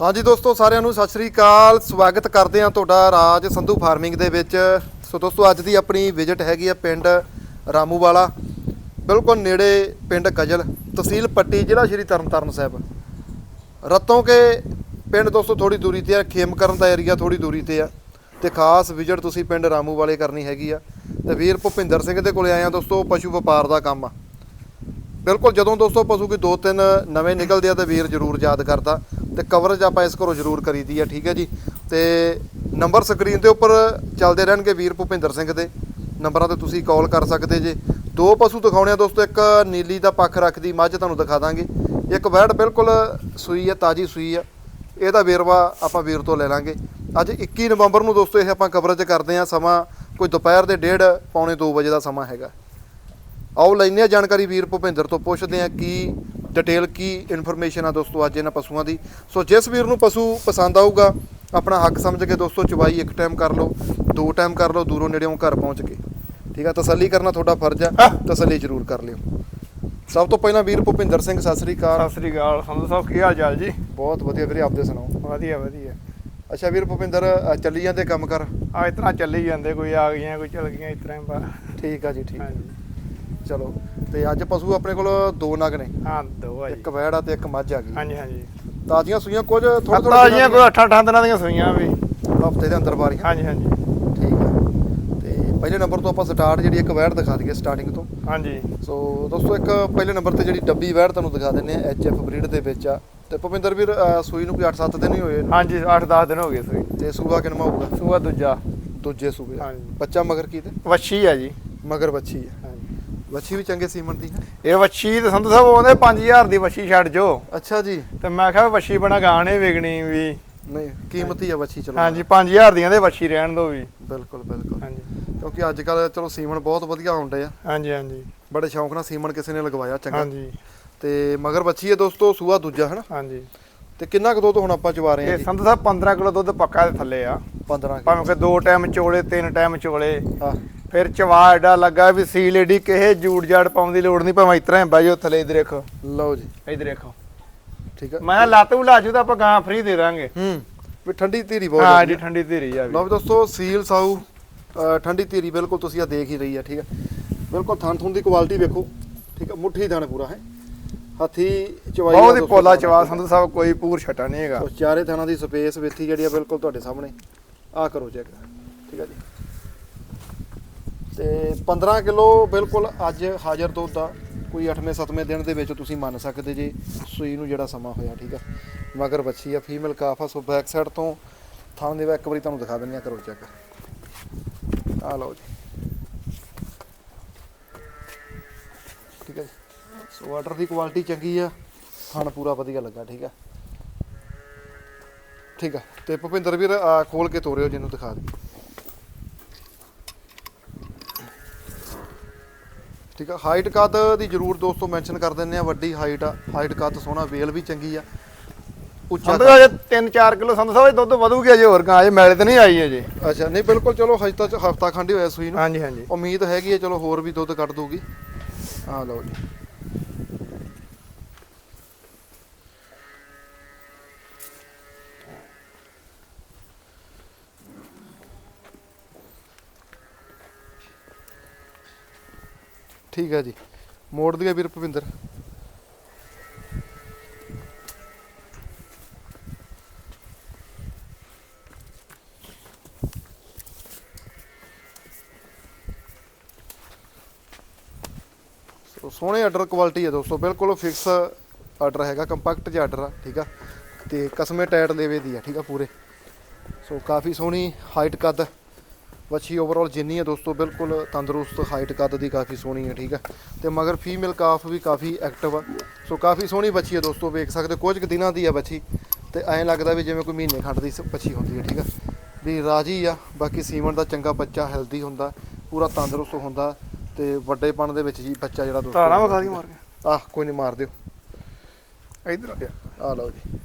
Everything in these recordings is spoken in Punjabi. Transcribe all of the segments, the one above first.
ਹਾਂਜੀ ਦੋਸਤੋ, ਸਾਰਿਆਂ ਨੂੰ ਸਤਿ ਸ੍ਰੀ ਅਕਾਲ। ਸਵਾਗਤ ਕਰਦੇ ਹਾਂ ਤੁਹਾਡਾ ਰਾਜ ਸੰਧੂ ਫਾਰਮਿੰਗ ਦੇ ਵਿੱਚ। ਸੋ ਦੋਸਤੋ, ਅੱਜ ਦੀ ਆਪਣੀ ਵਿਜ਼ਿਟ ਹੈਗੀ ਆ ਪਿੰਡ ਰਾਮੂਵਾਲਾ। ਬਿਲਕੁਲ ਨੇੜੇ ਪਿੰਡ ਕਜ਼ਲ ਤਹਿਸੀਲ ਪੱਟੀ, ਜ਼ਿਲ੍ਹਾ ਸ਼੍ਰੀ ਤਰਨਤਾਰਨ ਸਾਹਿਬ। ਰਤੋਂ ਕੇ ਪਿੰਡ ਦੋਸਤੋ ਥੋੜੀ ਦੂਰੀ ਤੇ ਆ ਖੇਮਕਰਨ ਦਾ ਏਰੀਆ ਥੋੜੀ ਦੂਰੀ ਤੇ ਆ। ਤੇ ਖਾਸ ਵਿਜ਼ਿਟ ਤੁਸੀਂ ਪਿੰਡ ਰਾਮੂ ਵਾਲੇ ਕਰਨੀ ਹੈਗੀ ਆ। ਤੇ ਵੀਰ ਭੁਪਿੰਦਰ ਸਿੰਘ ਦੇ ਕੋਲੇ ਆਏ ਆ ਦੋਸਤੋ, ਪਸ਼ੂ ਵਪਾਰ ਦਾ ਕੰਮ ਆ। ਬਿਲਕੁਲ ਜਦੋਂ ਦੋਸਤੋ, ਪਸ਼ੂ ਕੋਈ ਦੋ ਤਿੰਨ ਨਵੇਂ ਨਿਕਲਦੇ ਆ ਤੇ ਵੀਰ ਜਰੂਰ ਯਾਦ ਕਰਦਾ। ਤੇ ਕਵਰੇਜ ਆਪਾਂ ਇਸ ਘਰੋਂ ਜਰੂਰ ਕਰੀਦੀ ਆ, ਠੀਕ ਹੈ ਜੀ? ਤੇ ਨੰਬਰ ਸਕਰੀਨ ਦੇ ਉੱਪਰ ਚੱਲਦੇ ਰਹਿਣਗੇ ਵੀਰ ਭੁਪਿੰਦਰ ਸਿੰਘ ਦੇ। ਨੰਬਰਾਂ ਤੇ ਤੁਸੀਂ ਕਾਲ ਕਰ ਸਕਦੇ ਜੇ। ਦੋ ਪਸ਼ੂ ਦਿਖਾਉਣੇ ਆ ਦੋਸਤੋ, ਇੱਕ ਨੀਲੀ ਦਾ ਪੱਖ ਰੱਖਦੀ, ਮੱਝ ਤੁਹਾਨੂੰ ਦਿਖਾ ਦਾਂਗੇ। ਇੱਕ ਵੈੜ ਬਿਲਕੁਲ ਸੂਈ ਆ, ਤਾਜੀ ਸੂਈ ਆ। ਇਹਦਾ ਵੇਰਵਾ ਆਪਾਂ ਵੀਰ ਤੋਂ ਲੈ ਲਾਂਗੇ। ਅੱਜ 21 ਨਵੰਬਰ ਨੂੰ ਦੋਸਤੋ, ਇਹ ਆਪਾਂ ਕਵਰੇਜ ਕਰਦੇ ਆ। ਸਮਾਂ ਕੋਈ ਦੁਪਹਿਰ ਦੇ 1:30 ਪੌਣੇ 2 ਵਜੇ ਦਾ ਸਮਾਂ ਹੈਗਾ। ਆਓ ਲੈਨੇ ਆ ਜਾਣਕਾਰੀ ਵੀਰ ਭੁਪਿੰਦਰ ਤੋਂ, ਪੁੱਛਦੇ ਆ ਕੀ ਡਿਟੇਲ ਕੀ ਇਨਫੋਰਮੇਸ਼ਨ ਆ ਦੋਸਤੋ ਅੱਜ ਇਹਨਾਂ ਪਸ਼ੂਆਂ ਦੀ। ਸੋ ਜਿਸ ਵੀਰ ਨੂੰ ਪਸ਼ੂ ਪਸੰਦ ਆਊਗਾ ਆਪਣਾ ਹੱਕ ਸਮਝ ਕੇ ਦੋਸਤੋ ਚਵਾਈ ਇੱਕ ਟਾਈਮ ਕਰ ਲਓ ਦੋ ਟਾਈਮ ਕਰ ਲਓ ਦੂਰੋਂ ਨੇੜਿਓਂ ਘਰ ਪਹੁੰਚ ਕੇ। ਠੀਕ ਆ ਤਸੱਲੀ ਕਰਨਾ ਤੁਹਾਡਾ ਫਰਜ਼ ਆ ਤਸੱਲੀ ਜ਼ਰੂਰ ਕਰ ਲਿਓ। ਸਭ ਤੋਂ ਪਹਿਲਾਂ ਵੀਰ ਭੁਪਿੰਦਰ ਸਿੰਘ ਸਤਿ ਸ੍ਰੀ ਅਕਾਲ। ਸਤਿ ਸ੍ਰੀ ਅਕਾਲ ਸੰਧੂ ਸਾਹਿਬ ਕੀ ਹਾਲ ਚਾਲ ਜੀ? ਬਹੁਤ ਵਧੀਆ ਵੀਰੇ ਆਪਦੇ ਸੁਣਾਓ। ਵਧੀਆ ਵਧੀਆ। ਅੱਛਾ ਵੀਰ ਭੁਪਿੰਦਰ ਅ, ਚੱਲੀ ਜਾਂਦੇ ਕੰਮ ਕਰ? ਆ ਤਰ੍ਹਾਂ ਚੱਲੀ ਜਾਂਦੇ ਕੋਈ ਆ ਗਈਆਂ ਕੋਈ ਚਲ ਗਈਆਂ ਇਸ ਤਰ੍ਹਾਂ ਹੀ ਬਸ। ਠੀਕ ਆ ਜੀ ਠੀਕ ਹਾਂਜੀ। ਚਲੋ। ਤੇ ਅੱਜ ਪਸ਼ੂ ਆਪਣੇ ਕੋਲ ਦੋ ਨਗ ਨੇ। ਹਾਂ ਦੋ ਆ ਜੀ। ਇੱਕ ਵੈੜ ਆ ਤੇ ਇੱਕ ਮੱਝ ਆ ਗਈ। ਹਾਂਜੀ ਹਾਂਜੀ। ਤਾਜ਼ੀਆਂ ਸੂਈਆਂ ਕੁਝ ਥੋੜਾ ਥੋੜਾ ਜੀਆਂ ਕੋਈ 8-8 ਦਿਨਾਂ ਦੀਆਂ ਸੂਈਆਂ ਵੀ। ਹਫ਼ਤੇ ਦੇ ਅੰਦਰ ਬਾਰੀਆਂ ਹਾਂਜੀ ਹਾਂਜੀ। ਠੀਕ ਆ। ਤੇ ਪਹਿਲੇ ਨੰਬਰ ਤੋਂ ਆਪਾਂ ਸਟਾਰਟ ਜਿਹੜੀ ਇੱਕ ਵੈੜ ਦਿਖਾ ਦਈਏ ਸਟਾਰਟਿੰਗ ਤੋਂ। ਹਾਂਜੀ। ਸੋ ਦੋਸਤੋ ਇੱਕ ਪਹਿਲੇ ਨੰਬਰ ਤੇ ਜਿਹੜੀ ਡੱਬੀ ਵੈੜ ਤੁਹਾਨੂੰ ਦਿਖਾ ਦਿੰਨੇ ਆ ਐਫ ਬਰੀਡ ਦੇ ਵਿੱਚ ਆ। ਤੇ ਭੁਪਿੰਦਰ ਵੀਰ ਸੂਈ ਨੂੰ ਕੋਈ 8-7 ਦਿਨ ਹੀ ਹੋਏ ਨੇ। ਹਾਂਜੀ 8-10 ਦਿਨ ਹੋ ਗਏ ਸੂਈ। ਤੇ ਸੂਆ ਕਿਨਮਾ ਹੋਊਗਾ? ਸੂਆ ਦੂਜਾ। ਦੂਜੇ ਸੂਬੇ। ਹਾਂਜੀ। ਬੱਚਾ ਮਗਰ ਕੀ ਤੇ? ਵੱਛੀ ਆ ਜੀ। ਮਗਰ ਬੱਚੀ ਆ। ਬੱਚੀ ਵੀ ਚੰਗੇ ਸੀਮਨ ਦੀ। ਹੈ ਇਹ ਵੱਛੀ ਤੇ ਸੰਧੂ ਸਾਹਿਬ ਉਹਦੇ 5000 ਦੀ ਵੱਛੀ ਛੱਡ ਜੋ। ਅੱਛਾ ਜੀ। ਤੇ ਮੈਂ ਕਿਹਾ ਵੱਛੀ ਬਣਾ ਗਾਣੇ ਵੇਗਣੀ ਵੀ। ਨਹੀਂ ਕੀਮਤੀ ਆ ਬੱਚੀ ਚਲੋ। ਹਾਂਜੀ 5000 ਦੀਆਂ ਦੇ ਵੱਛੀ ਰਹਿਣ ਦੋ ਵੀ। ਬਿਲਕੁਲ ਬਿਲਕੁਲ। ਹਾਂਜੀ। ਕਿਉਂਕਿ ਅੱਜ ਕੱਲ ਚਲੋ ਸੀਮਨ ਬਹੁਤ ਵਧੀਆ ਆਉਂਦੇ ਆ। ਹਾਂਜੀ ਹਾਂਜੀ। ਬੜੇ ਸ਼ੌਂਕ ਨਾਲ ਸੀਮਨ ਕਿਸੇ ਨੇ ਲਗਵਾਇਆ ਚੰਗਾ। ਹਾਂਜੀ। ਤੇ ਮਗਰ ਬੱਚੀ ਹੈ ਦੋਸਤੋ ਸੂਆ ਦੂਜਾ ਹੈ ਨਾ ਹਾਂਜੀ। ਤੇ ਕਿੰਨਾ ਕੁ ਦੁੱਧ ਹੁਣ ਆਪਾਂ ਚਵਾ ਰਹੇ ਹਾਂ ਇਹ ਸੰਧੂ ਸਾਹਿਬ 15 ਕਿਲੋ ਦੁੱਧ ਪੱਕਾ ਦੇ ਥੱਲੇ ਆ। 15 ਭਾਵੇਂ ਕਿ ਦੋ ਟਾਈਮ ਚੋਲੇ ਤਿੰਨ ਟਾਈਮ ਚੋਲੇ। ਹਾਂ। ਫਿਰ ਚਵਾ ਐਡਾ ਲੱਗਾ ਵੀ ਸੀਲ ਏਡੀ ਕਿਸੇ ਜੂੜ ਜਾੜ ਪਾਉਣ ਦੀ ਲੋੜ ਨਹੀਂ ਭਾਵੇਂ ਇਤਰਾ ਹੀ ਬਹਿ ਜਾਓ ਥੱਲੇ ਇਧਰ ਦੇਖੋ। ਲਓ ਜੀ। ਇਧਰ ਦੇਖੋ। ਠੀਕ ਹੈ ਮੈਂ ਲੱਤ ਵੀ ਲਾਜੂ ਤਾਂ ਆਪਾਂ ਗਾਂ ਫ੍ਰੀ ਦੇ ਦਾਂਗੇ। ਹੂੰ ਵੀ ਠੰਡੀ ਧੀਰੀ ਬਹੁਤ ਹਾਂ। ਜੀ ਠੰਡੀ ਧੀਰੀ ਆ ਵੀ। ਲਓ ਵੀ ਦੋਸਤੋ ਸੀਲ ਸਾਊ ਠੰਡੀ ਧੀਰੀ ਬਿਲਕੁਲ ਤੁਸੀਂ ਆ ਦੇਖ ਹੀ ਰਹੀ ਆ ਠੀਕ ਹੈ ਬਿਲਕੁਲ ਥਣ ਥੁਣ ਦੀ ਕੁਆਲਿਟੀ ਵੇਖੋ ਠੀਕ ਹੈ ਮੁੱਠੀ ਥਣ ਪੂਰਾ ਹੈ। ਹੱਥੀ ਚਵਾਈ ਬਹੁਤ ਹੀ ਪੋਲਾ ਚਵਾ। ਸੰਧੂ ਸਾਹਿਬ ਕੋਈ ਪੂਰ ਛਟਾ ਨਹੀਂ ਹੈਗਾ। ਚਾਰੇ ਥਣਾਂ ਦੀ ਸਪੇਸ ਵੇਥੀ ਜਿਹੜੀ ਆ ਬਿਲਕੁਲ ਤੁਹਾਡੇ ਸਾਹਮਣੇ। ਆ ਕਰੋ ਚੈੱਕ ਠੀਕ ਹੈ ਜੀ। ਤੇ 15 ਕਿਲੋ ਬਿਲਕੁਲ ਅੱਜ ਹਾਜ਼ਰ ਦੁੱਧ ਦਾ ਕੋਈ 8ਵੇਂ 7ਵੇਂ ਦਿਨ ਦੇ ਵਿੱਚ ਤੁਸੀਂ ਮੰਨ ਸਕਦੇ ਜੀ ਸੂਈ ਨੂੰ ਜਿਹੜਾ ਸਮਾਂ ਹੋਇਆ, ਠੀਕ ਆ? ਮਗਰ ਬੱਚੀ ਆ, ਫੀਮੇਲ ਕਾਫ ਆ, ਸੋ ਬੈਕ ਸਾਈਡ ਤੋਂ ਥਾਂ ਦੇ ਵਾ ਇੱਕ ਵਾਰੀ ਤੁਹਾਨੂੰ ਦਿਖਾ ਦਿੰਦੇ ਆ ਕਰੋ ਚੈੱਕ ਆ ਲਓ ਜੀ। ਠੀਕ ਹੈ ਜੀ? ਸੋ ਆਰਡਰ ਦੀ ਕੁਆਲਿਟੀ ਚੰਗੀ ਆ ਖਾਣ ਪੂਰਾ ਵਧੀਆ ਲੱਗਾ, ਠੀਕ ਆ? ਠੀਕ ਆ? ਤੇ ਭੁਪਿੰਦਰ ਵੀਰ ਆ ਖੋਲ ਕੇ ਤੋਰਿਓ ਜਿਹਨੂੰ ਦਿਖਾ ਦੇ ਠੀਕ ਆ? ਹਾਈਟ ਕੱਦ ਦੀ ਜਰੂਰ ਦੋਸਤੋ ਮੈਂਸ਼ਨ ਕਰ ਦਿੰਦੇ ਆ। ਵੱਡੀ ਹਾਈਟ ਆ। ਹਾਈਟ ਕੱਦ ਸੋਹਣਾ ਵੇਲ ਵੀ ਚੰਗੀ ਆ। ਉੱਚਾ ਸੰਧੂ ਸਾਹਿਬ 3-4 ਕਿਲੋ ਸੰਧੂ ਸਾਹਿਬ ਇਹ ਦੁੱਧ ਵਧੂਗੀ ਅਜੇ ਹੋਰ ਗਾਂ ਅਜੇ ਮੈਲੇ ਤੇ ਨਹੀਂ ਆਈ ਅਜੇ। ਅੱਛਾ ਨਹੀਂ ਬਿਲਕੁਲ ਚਲੋ ਹਜੇ ਤਾਂ ਹਫਤਾ ਖੰਡ ਹੋਇਆ ਸੂਈ ਨੂੰ। ਹਾਂਜੀ ਹਾਂਜੀ। ਉਮੀਦ ਹੈਗੀ ਹੈ ਚਲੋ ਹੋਰ ਵੀ ਦੁੱਧ ਕੱਢ ਦੂਗੀ। ਆ ਲਓ ਜੀ। ਠੀਕ ਹੈ ਜੀ। ਮੋੜ ਦਿਆ ਵੀਰ ਭਵਿੰਦਰ ਸੋ ਸੋਹਣੇ ਆਰਡਰ ਕੁਆਲਿਟੀ ਹੈ ਦੋਸਤੋ, ਬਿਲਕੁਲ ਫਿਕਸ ਆਰਡਰ ਹੈਗਾ ਕੰਪੈਕਟ ਜਿਹਾ ਆਰਡਰ ਆ, ਠੀਕ ਆ। ਤੇ ਕਸਮੇ ਟਾਇਰ ਲੇਵੇ ਦੀ ਆ, ਠੀਕ ਆ ਪੂਰੇ। ਸੋ ਕਾਫੀ ਸੋਹਣੀ ਹਾਈਟ ਕੱਦ। ਵੱਛੀ ਓਵਰਆਲ ਜਿੰਨੀ ਹੈ ਦੋਸਤੋ ਬਿਲਕੁਲ ਤੰਦਰੁਸਤ ਹਾਈਟ ਕੱਦ ਦੀ ਕਾਫੀ ਸੋਹਣੀ ਹੈ ਠੀਕ ਆ ਤੇ ਮਗਰ ਫੀਮੇਲ ਕਾਫ ਵੀ ਕਾਫੀ ਐਕਟਿਵ ਆ। ਸੋ ਕਾਫੀ ਸੋਹਣੀ ਬੱਚੀ ਹੈ ਦੋਸਤੋ ਵੇਖ ਸਕਦੇ ਕੁਝ ਕੁ ਦਿਨਾਂ ਦੀ ਆ ਬੱਚੀ ਤੇ ਐਂ ਲੱਗਦਾ ਵੀ ਜਿਵੇਂ ਕੋਈ ਮਹੀਨੇ ਖੰਡ ਦੀ ਬੱਚੀ ਹੁੰਦੀ ਹੈ ਠੀਕ ਆ ਵੀ ਰਾਜੀ ਆ ਬਾਕੀ ਸੀਮਨ ਦਾ ਚੰਗਾ ਬੱਚਾ ਹੈਲਦੀ ਹੁੰਦਾ ਪੂਰਾ ਤੰਦਰੁਸਤ ਹੁੰਦਾ ਤੇ ਵੱਡੇਪਣ ਦੇ ਵਿੱਚ ਜੀ ਬੱਚਾ ਜਿਹੜਾ ਦੋਸਤੋ ਧਾਰਾਂ ਵਿਖਾ ਦੀ ਮਾਰ ਕੇ। ਆਹ ਕੋਈ ਨਹੀਂ ਮਾਰ ਦਿਓ। ਇਧਰ ਆ ਲਓ ਜੀ।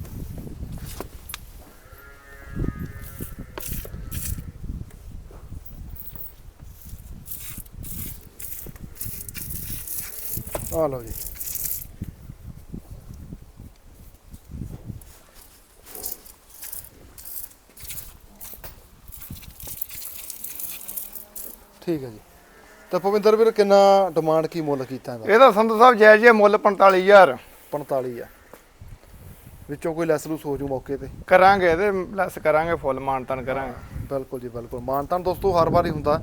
ਆ ਲਓ ਜੀ। ਠੀਕ ਹੈ ਜੀ। ਤਾਂ ਭਵਿੰਦਰ ਵੀਰ ਕਿੰਨਾ ਡਿਮਾਂਡ ਕੀ ਮੁੱਲ ਕੀਤਾ ਇਹਦਾ? ਇਹਦਾ ਸੰਧੂ ਸਾਹਿਬ ਜਾਇਜ਼ ਜੇ ਮੁੱਲ 45000 45 ਆ ਵਿੱਚੋਂ ਕੋਈ ਲੈਸ ਲੂਸ ਹੋ ਜੂ ਮੌਕੇ ਤੇ? ਕਰਾਂਗੇ ਇਹਦੇ ਲੈਸ ਕਰਾਂਗੇ ਫੁੱਲ ਮਾਨ ਮਾਨਤਨ ਕਰਾਂਗੇ। ਬਿਲਕੁਲ ਜੀ ਬਿਲਕੁਲ। ਮਾਨਤਨ ਦੋਸਤੋ ਹਰ ਵਾਰੀ ਹੁੰਦਾ।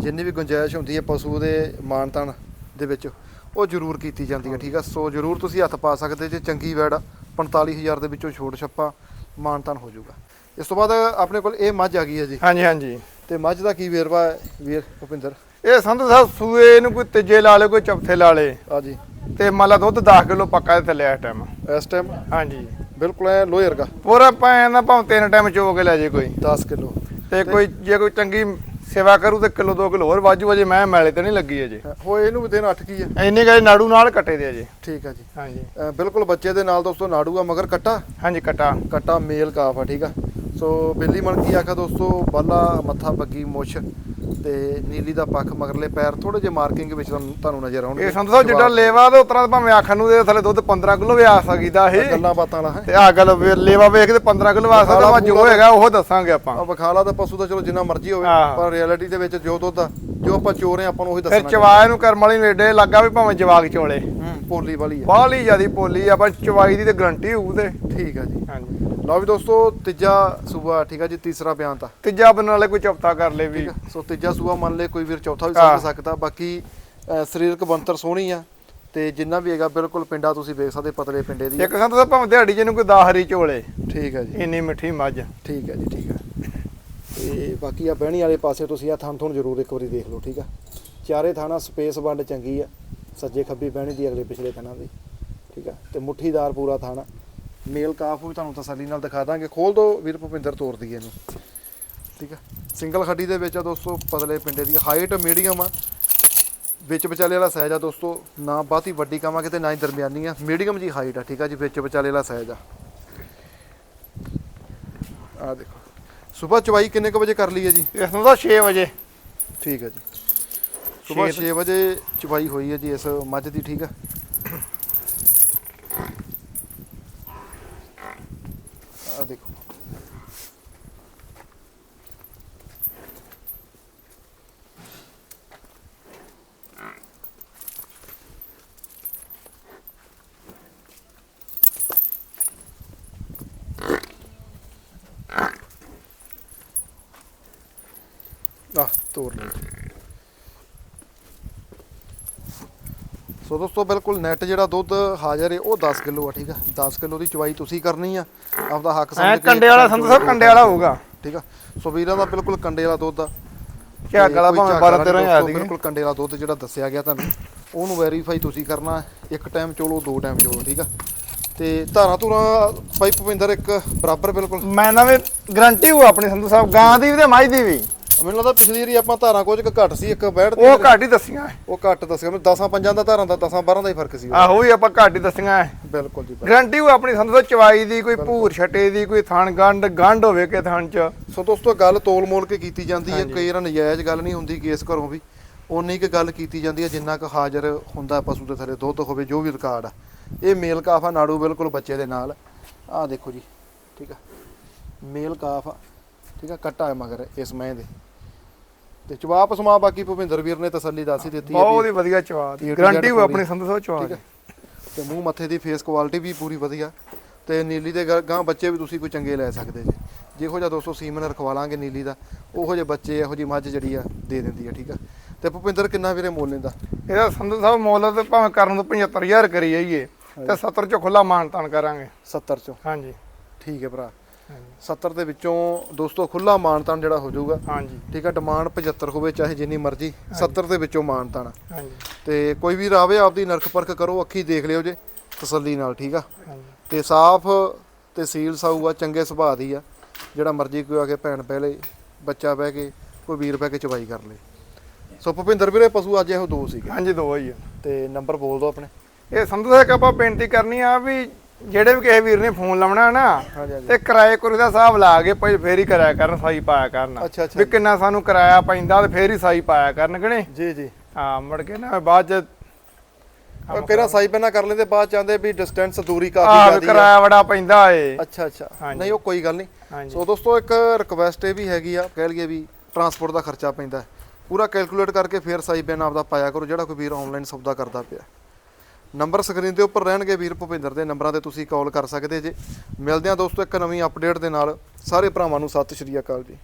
ਜਿੰਨੀ ਵੀ ਗੁੰਜਾਇਸ਼ ਹੁੰਦੀ ਹੈ ਪਸ਼ੂ ਦੇ ਮਾਨਤਨ ਦੇ ਵਿੱਚ ਉਹ ਜ਼ਰੂਰ ਕੀਤੀ ਜਾਂਦੀ ਹੈ ਠੀਕ ਆ? ਸੋ ਜ਼ਰੂਰ ਤੁਸੀਂ ਹੱਥ ਪਾ ਸਕਦੇ ਜੇ ਚੰਗੀ ਵੈੜ 45000 ਦੇ ਵਿੱਚੋਂ ਛੋਟ ਛੱਪਾ ਮਾਨਤਾਨ ਹੋ ਜਾਊਗਾ। ਇਸ ਤੋਂ ਬਾਅਦ ਆਪਣੇ ਕੋਲ ਇਹ ਮੱਝ ਆ ਗਈ ਹੈ ਜੀ। ਹਾਂਜੀ ਹਾਂਜੀ। ਤੇ ਮੱਝ ਦਾ ਕੀ ਵੇਰਵਾ ਹੈ ਵੀਰ ਭੁਪਿੰਦਰ? ਇਹ ਸੰਧੂ ਸਾਹਿਬ ਸੂਏ ਨੂੰ ਕੋਈ ਤੀਜੇ ਲਾ ਲੇ ਕੋਈ ਚੌਥੇ ਲਾ ਲੇ। ਆ ਜੀ। ਤੇ ਮੰਨ ਲਾ ਦੁੱਧ 10 ਕਿਲੋ ਪੱਕਾ ਤੇ ਥੱਲੇ ਇਸ ਟਾਈਮ ਇਸ ਟਾਈਮ ਹਾਂਜੀ। ਬਿਲਕੁਲ ਐ ਲੋਹੇ ਵਰਗਾ। ਪੂਰਾ ਪਾਇਆ ਨਾ ਭਾਵੇਂ ਤਿੰਨ ਟਾਈਮ ਚੋ ਕੇ ਲੈ ਜੇ ਕੋਈ। 10 ਕਿਲੋ। ਤੇ ਕੋਈ ਜੇ ਕੋਈ ਚੰਗੀ ਸੇਵਾ ਕਰੂ ਤੇ ਕਿਲੋ 2 ਕਿਲੋ ਹੋਰ ਵਾਜੂ ਅਜੇ ਮੈਂ ਮੈਲੇ ਤੇ ਨਹੀਂ ਲੱਗੀ ਅਜੇ। ਹੋਏ ਇਹਨੂੰ ਵੀ ਦਿਨ 8 ਕੀ ਹੈ ਇੰਨੇ ਗਏ ਨਾੜੂ ਨਾਲ ਕੱਟੇ ਦੇ ਅਜੇ। ਠੀਕ ਆ ਜੀ। ਹਾਂਜੀ। ਬਿਲਕੁਲ ਬੱਚੇ ਦੇ ਨਾਲ ਦੋਸਤੋ ਨਾੜੂ ਆ ਮਗਰ ਕੱਟਾ? ਹਾਂਜੀ ਕਟਾ। ਕੱਟਾ ਮੇਲ ਕਾਫ ਆ ਠੀਕ ਆ। ਸੋ ਬਿੱਲੀ ਮਣ ਕੀ ਆਖਾ ਦੋਸਤੋ ਬਾਲਾ ਮੱਥਾ ਬੱਗੀ ਮੁੱਛ। ਤੇ ਨੀਲੀ ਦਾ ਪੱਖ ਮਗਰਲੇ ਪੈਰ ਥੋੜੇ ਜਿਹੇ ਮਾਰਕਿੰਗ ਵਿੱਚ ਤੁਹਾਨੂੰ ਤੁਹਾਨੂੰ ਨਜ਼ਰ ਆਉਣਗੇ। ਇਹ ਸਾਹਿਬ ਜਿੱਡਾ ਲੇਵਾ ਤੇ ਉਤਰਾ ਭਾਵੇਂ ਆਖਣ ਨੂੰ ਦੇ ਥੱਲੇ ਦੁੱਧ 15 ਕਿਲੋ ਵੀ ਆ ਸਕੀਦਾ ਇਹ। ਗੱਲਾਂ ਬਾਤਾਂ ਵਾਲਾ ਹੈ। ਤੇ ਆ ਗੱਲ ਲੇਵਾ ਵੇਖ ਤੇ 15 ਕਿਲੋ ਆ ਸਕਦਾ ਜੋ ਹੈਗਾ ਉਹ ਦੱਸਾਂਗੇ ਆਪਾਂ। ਵਿਖਾਲਾ ਤਾਂ ਪਸ਼ੂ ਦਾ ਚਲੋ ਜਿੰਨਾ ਮਰਜ਼ੀ ਹੋਵੇ। ਪਰ ਰਿਐਲਿਟੀ ਦੇ ਵਿੱਚ ਜੋ ਦੁੱਧ ਜੋ ਆਪਾਂ ਚੋ ਰਹੇ ਆਪਾਂ ਨੂੰ ਉਹੀ ਫਿਰ ਦੱਸਣਾ ਚਵਾਏ ਨੂੰ ਕਰਮ ਵਾਲੀ ਨੂੰ ਏਡੇ ਲੱਗਾ ਵੀ ਭਾਵੇਂ ਜਵਾਗ ਚੋਲੇ। ਹੂੰ ਪੋਲੀ ਵਾਲੀ ਆ। ਬਾਹਲੀ ਜਿਆਦੀ ਪੋਲੀ ਆ ਪਰ ਚਵਾਈ ਦੀ ਤੇ ਗਰੰਟੀ ਹੋਊ ਤੇ। ਠੀਕ ਆ ਜੀ। ਹਾਂਜੀ। ਲਓ ਵੀ ਦੋਸਤੋ ਤੀਜਾ ਸੂਆ ਠੀਕ ਆ ਜੀ ਤੀਸਰਾ ਬਿਆਨ ਤਾਂ। ਤੀਜਾ ਬਣ ਵਾਲੇ ਕੋਈ ਚੌਥਾ ਕਰ ਲੇ ਵੀ। ਠੀਕ ਆ ਸੋ ਤੀਜਾ ਸੂਆ ਮੰਨ ਲੈ ਕੋਈ ਵੀਰ ਚੌਥਾ ਵੀ। ਸਮਝ ਸਕਦਾ ਬਾਕੀ ਅ, ਸਰੀਰਕ ਬਣਤਰ ਸੋਹਣੀ ਆ ਤੇ ਜਿੰਨਾ ਵੀ ਹੈਗਾ ਬਿਲਕੁਲ ਪਿੰਡਾ ਤੁਸੀਂ ਵੇਖ ਸਕਦੇ ਪਤਲੇ ਪਿੰਡੇ ਦੀ। ਆ। ਇੱਕ ਸੰਤ ਸਾਹਿਬ ਭਾਵੇਂ ਦਿਹਾੜੀ ਜਿਹਨੂੰ ਕੋਈ 10 ਹਰੀ ਚੋਲੇ ਠੀਕ ਹੈ ਜੀ। ਇੰਨੀ ਮਿੱਠੀ ਮੱਝ। ਠੀਕ ਹੈ ਜੀ ਠੀਕ ਹੈ ਤੇ ਬਾਕੀ ਆ ਬਹਿਣੀ ਵਾਲੇ ਪਾਸੇ ਤੁਸੀਂ ਆ ਥਾਂ ਥੋਂ ਜ਼ਰੂਰ ਇੱਕ ਵਾਰੀ ਦੇਖ ਲਓ ਠੀਕ ਆ। ਚਾਰੇ ਥਾਣਾ ਸਪੇਸ ਵੰਡ ਚੰਗੀ ਆ ਸੱਜੇ ਖੱਬੀ ਬਹਿਣੀ ਦੀ ਅਗਲੇ ਪਿਛਲੇ ਥਾਣਾ ਦੀ ਠੀਕ ਆ। ਤੇ ਮੁੱਠੀਦਾਰ ਪੂਰਾ ਥਾਣਾ। ਮੇਲ ਕਾਫ ਵੀ ਤੁਹਾਨੂੰ ਤਸੱਲੀ ਨਾਲ ਦਿਖਾ ਦਾਂਗੇ। ਖੋਲ ਦੋ ਵੀਰ ਭੁਪਿੰਦਰ ਤੋਰ ਦਈਏ ਇਹਨੂੰ। ਠੀਕ ਆ? ਸਿੰਗਲ ਖੱਡੀ ਦੇ ਵਿੱਚ ਆ ਦੋਸਤੋ ਪਤਲੇ ਪਿੰਡੇ ਦੀ ਹਾਈਟ ਮੀਡੀਅਮ ਆ। ਵਿੱਚ ਵਿਚਾਲੇ ਵਾਲਾ ਸਾਈਜ਼ ਆ ਦੋਸਤੋ ਨਾ ਬਹੁਤੀ ਵੱਡੀ ਕਾਵਾਂਗੇ ਤੇ ਨਾ ਹੀ ਦਰਮਿਆਨੀ ਆ। ਮੀਡੀਅਮ ਜੀ ਹਾਈਟ ਆ ਠੀਕ ਆ ਜੀ? ਵਿੱਚ ਵਿਚਾਲੇ ਵਾਲਾ ਸਾਈਜ਼ ਆ। ਆ ਦੇਖੋ। ਸਵੇਰ ਚਵਾਈ ਕਿੰਨੇ ਕੁ ਵਜੇ ਕਰ ਲਈ ਹੈ ਜੀ? ਇਸ ਨੂੰ ਤਾਂ 6 ਵਜੇ। ਠੀਕ ਹੈ ਜੀ। ਸਵੇਰ ਛੇ 6 ਵਜੇ ਚਵਾਈ ਹੋਈ ਹੈ ਜੀ ਇਸ ਮੱਝ ਦੀ ਠੀਕ ਆ? ਆ ਦੇਖੋ ਆ ਤੋੜ ਲਓ ਜੀ। ਸੋ ਦੋਸਤੋ ਬਿਲਕੁਲ ਨੈਟ ਜਿਹੜਾ ਦੁੱਧ ਹਾਜ਼ਰ ਹੈ ਉਹ 10 ਕਿਲੋ ਆ ਠੀਕ ਆ? 10 ਕਿਲੋ ਦੀ ਚਵਾਈ ਤੁਸੀਂ ਕਰਨੀ ਆ। ਆਪਦਾ ਹੱਕ ਸਮਝ ਕੇ ਕੰਡੇ ਵਾਲਾ ਸੰਤ ਸਾਹਿਬ ਕੰਡੇ ਵਾਲਾ ਹੋਊਗਾ। ਠੀਕ ਆ? ਸੋ ਵੀਰਾਂ ਦਾ ਬਿਲਕੁਲ ਕੰਡੇ ਵਾਲਾ ਦੁੱਧ ਆ। ਵਾਲਾ ਕੋਈ ਭਾਵੇਂ ਝਾਗ 12 ਵਾਲਾ 13 ਨਹੀਂ ਹਜ਼ਾਰ ਦੀ ਬਿਲਕੁਲ ਕੰਡੇ ਵਾਲਾ ਦੁੱਧ ਜਿਹੜਾ ਦੱਸਿਆ ਗਿਆ ਤੁਹਾਨੂੰ ਉਹਨੂੰ ਵੈਰੀਫਾਈ ਤੁਸੀਂ ਕਰਨਾ ਹੈ। ਇੱਕ ਟਾਈਮ ਚੋਲੋ ਦੋ ਟਾਈਮ ਚੋਲੋ ਠੀਕ ਆ? ਤੇ ਧਾਰਾਂ ਧੁਰਾਂ ਬਾਈ ਭੁਪਿੰਦਰ ਇੱਕ ਬਰਾਬਰ ਬਿਲਕੁਲ। ਮੈਂ ਨਾ ਵੀ ਗਰੰਟੀ ਹੋਊ ਆਪਣੀ ਸੰਧੂ ਸਾਹਿਬ ਗਾਂ ਦੀ ਵੀ ਤੇ ਮੱਝ ਦੀ ਵੀ। ਮੈਨੂੰ ਲੱਗਦਾ ਪਿਛਲੀ ਵਾਰੀ ਆਪਾਂ ਧਾਰਾਂ ਕੁਝ ਕੁ ਘੱਟ ਸੀ ਇੱਕ ਬੈਠ ਤੇ ਉਹ ਘੱਟ ਹੀ ਦੱਸੀਆਂ ਉਹ ਘੱਟ ਦੱਸਿਆ ਮੈਨੂੰ 10 ਪੰਜਾਂ ਦਾ ਧਾਰਾਂ ਦਾ 10 12 ਦਾ ਹੀ ਫ਼ਰਕ ਸੀ। ਆਹੋ ਵੀ ਆਪਾਂ ਘੱਟ ਹੀ ਦੱਸੀਆਂ ਬਿਲਕੁਲ ਜੀ। ਗਰੰਟੀ ਹੋਊ ਆਪਣੀ ਸਾਹਿਬ ਚਵਾਈ ਦੀ ਕੋਈ ਭੂਰ ਛਟੇ ਦੀ ਕੋਈ ਥਣ ਗੰਢ ਗੰਢ ਹੋਵੇ ਕਿ ਥਣ ਚ। ਸੋ ਦੋਸਤੋ ਗੱਲ ਤੋਲ ਮੋਲ ਕੇ ਕੀਤੀ ਜਾਂਦੀ ਹੈ। ਕਈ ਵਾਰ ਨਜਾਇਜ਼ ਗੱਲ ਨਹੀਂ ਹੁੰਦੀ ਕੇਸ ਘਰੋਂ ਵੀ। ਉਨੀ ਕੁ ਗੱਲ ਕੀਤੀ ਜਾਂਦੀ ਹੈ ਜਿੰਨਾ ਕੁ ਹਾਜ਼ਰ ਹੁੰਦਾ ਪਸ਼ੂ ਦੇ ਥੱਲੇ ਦੁੱਧ ਹੋਵੇ ਜੋ ਵੀ ਰਿਕਾਰਡ ਆ। ਇਹ ਮੇਲ ਕਾਫ ਆ ਨਾੜੂ ਬਿਲਕੁਲ ਬੱਚੇ ਦੇ ਨਾਲ। ਆਹ ਦੇਖੋ ਜੀ ਠੀਕ ਆ। ਮੇਲ ਕਾਫ ਆ ਠੀਕ ਆ ਕੱਟਾ ਹੈ ਮਗਰ ਇਸ ਮੈਂ ਦੇ ਤੇ ਜਵਾਬ ਸਮਾ ਬਾਕੀ ਭੁਪਿੰਦਰ ਵੀਰ ਨੇ ਤਸੱਲੀ ਦੱਸ ਹੀ ਦਿੱਤੀ ਹੈ ਬਹੁਤ ਹੀ ਵਧੀਆ ਚਵਾ TTZ ਗਰੰਟੀ ਹੋਊ ਆਪਣੀ। ਸੰਧੂ ਸਾਹਿਬ ਚਵਾ ਠੀਕ ਦੀ ਹੈ। ਤੇ ਮੂੰਹ ਮੱਥੇ ਦੀ ਫੇਸ ਕੁਆਲਿਟੀ ਵੀ ਪੂਰੀ ਵਧੀਆ ਤੇ ਨੀਲੀ ਦੇ ਗ- ਬੱਚੇ ਵੀ ਤੁਸੀਂ ਕੋਈ ਚੰਗੇ ਲੈ ਸਕਦੇ ਜੀ। ਜਿਹੋ ਜਿਹਾ ਦੋਸਤੋ ਸੀਮਨ ਰਖਵਾ ਲਾਂਗੇ ਨੀਲੀ ਦਾ ਉਹੋ ਜਿਹੇ ਬੱਚੇ ਇਹੋ ਜਿਹੀ ਮੱਝ ਜਿਹੜੀ ਆ ਦੇ ਦਿੰਦੀ ਆ ਠੀਕ ਆ। ਤੇ ਭੁਪਿੰਦਰ ਕਿੰਨਾ ਵੀਰੇ ਮੁੱਲ ਲੈਂਦਾ? ਇਹਦਾ ਸੰਧੂ ਸਾਹਿਬ ਮੁੱਲ ਤੇ ਭਾਵੇਂ ਕਰਨ ਨੂੰ 75000 ਕਰੀ ਜਾਈਏ ਤੇ 70 ਚ ਖੁੱਲਾ ਮਾਨ ਤਾਨ ਕਰਾਂਗੇ। 70 ਚੋਂ। ਹਾਂਜੀ। ਠੀਕ ਹੈ ਭਰਾ। 70 ਦੇ ਵਿੱਚੋਂ ਦੋਸਤੋ ਖੁੱਲਾ ਮਾਨਤਾਨ ਜਿਹੜਾ ਹੋ ਜਾਊਗਾ। ਹਾਂਜੀ। ਠੀਕ ਆ ਡਿਮਾਂਡ 75 ਹੋਵੇ ਚਾਹੇ ਜਿੰਨੀ ਮਰਜ਼ੀ 70 ਦੇ ਵਿੱਚੋਂ ਮਾਨਤਾਨ। ਹਾਂਜੀ। ਤੇ ਕੋਈ ਵੀ ਰਾਵੇ ਆਪਦੀ ਨਰਕ ਪਰਖ ਕਰੋ ਅੱਖੀ ਦੇਖ ਲਿਓ ਜੇ ਤਸੱਲੀ ਨਾਲ ਠੀਕ ਆ? ਤੇ ਸਾਫ਼ ਤੇ ਸੀਲ ਸਾਊ ਆ ਚੰਗੇ ਸੁਭਾਅ ਦੀ ਆ ਜਿਹੜਾ ਮਰਜ਼ੀ ਕੋਈ ਆ ਕੇ ਭੈਣ ਪਹਿਲੇ ਬੱਚਾ ਬਹਿ ਕੇ ਕੋਈ ਵੀਰ ਬਹਿ ਕੇ ਚਵਾਈ ਕਰ ਲੇ। ਸੋ ਭੁਪਿੰਦਰ ਵੀਰੇ ਪਸ਼ੂ ਅੱਜ ਇਹੋ ਦੋ ਸੀਗੇ। ਹਾਂਜੀ ਦੋ ਹੀ ਆ। ਤੇ ਨੰਬਰ ਬੋਲ ਦਿਓ ਆਪਣੇ। ਇਹ ਸਾਹਿਬ ਇੱਕ ਆਪਾਂ ਬੇਨਤੀ ਕਰਨੀ ਆ ਵੀ ਜਿਹੜੇ ਵੀ ਕਿਸੇ ਵੀਰ ਨੇ ਫੋਨ ਲਾਉਣਾ ਨਾ ਹਾਂਜੀ ਹਾਂਜੀ। ਤੇ ਕਿਰਾਏ ਕੁਰੇ ਦਾ ਹਿਸਾਬ ਲਾ ਕੇ ਭਾਈ ਫੇਰ ਹੀ ਕਰਾਇਆ ਕਰਨ ਸਾਈ ਪਾਇਆ ਕਰਨ। ਅੱਛਾ ਅੱਛਾ। ਵੀ ਕਿੰਨਾ ਸਾਨੂੰ ਕਿਰਾਇਆ ਪੈਂਦਾ ਤੇ ਫੇਰ ਹੀ ਸਾਈ ਪਾਇਆ ਕਰਨ ਕਿ ਨਹੀਂ? ਜੀ ਜੀ। ਹਾਂ ਮੁੜ ਕੇ ਨਾ ਬਾਅਦ ਚ ਉਹ ਕਿਹੜਾ ਸਾਈ ਪਹਿਲਾਂ ਕਰ ਲੈਂਦੇ ਬਾਅਦ ਚਾਹੁੰਦੇ ਵੀ ਡਿਸਟੈਂਸ ਦੂਰੀ ਆਹ ਕਾਫੀ ਵੀ ਜ਼ਿਆਦੀ ਆ। ਕਿਰਾਇਆ ਬੜਾ ਪੈਂਦਾ ਏ। ਅੱਛਾ ਅੱਛਾ। ਹਾਂਜੀ। ਨਹੀਂ ਉਹ ਕੋਈ ਗੱਲ ਨਹੀਂ। ਹਾਂਜੀ। ਸੋ ਦੋਸਤੋ ਇੱਕ ਰਿਕਵੈਸਟ ਇਹ ਵੀ ਹੈਗੀ ਆ ਕਹਿ ਲਈਏ ਵੀ ਟਰਾਂਸਪੋਰਟ ਦਾ ਖਰਚਾ ਪੈਂਦਾ। ਹੈ। ਪੂਰਾ ਕੈਲਕੂਲੇਟ ਕਰਕੇ ਫੇਰ ਸਾਈ ਬਿਨ ਆਪਦਾ ਪਾਇਆ ਕਰੋ ਜਿਹੜਾ ਕੋਈ ਵੀਰ ਆਨਲਾਈਨ ਸੌਦਾ ਕਰਦਾ ਪਿਆ। ਨੰਬਰ ਸਕਰੀਨ ਦੇ ਉੱਪਰ ਰਹਿਣਗੇ ਵੀਰ ਭੁਪਿੰਦਰ ਦੇ ਨੰਬਰਾਂ ਤੇ ਤੁਸੀਂ ਕਾਲ ਕਰ ਸਕਦੇ ਜੇ। ਮਿਲਦੇ ਹਾਂ ਦੋਸਤੋ ਇੱਕ ਨਵੀਂ ਅਪਡੇਟ ਦੇ ਨਾਲ। ਸਾਰੇ ਭਰਾਵਾਂ ਨੂੰ ਸਤਿ ਸ਼੍ਰੀ ਅਕਾਲ ਜੀ।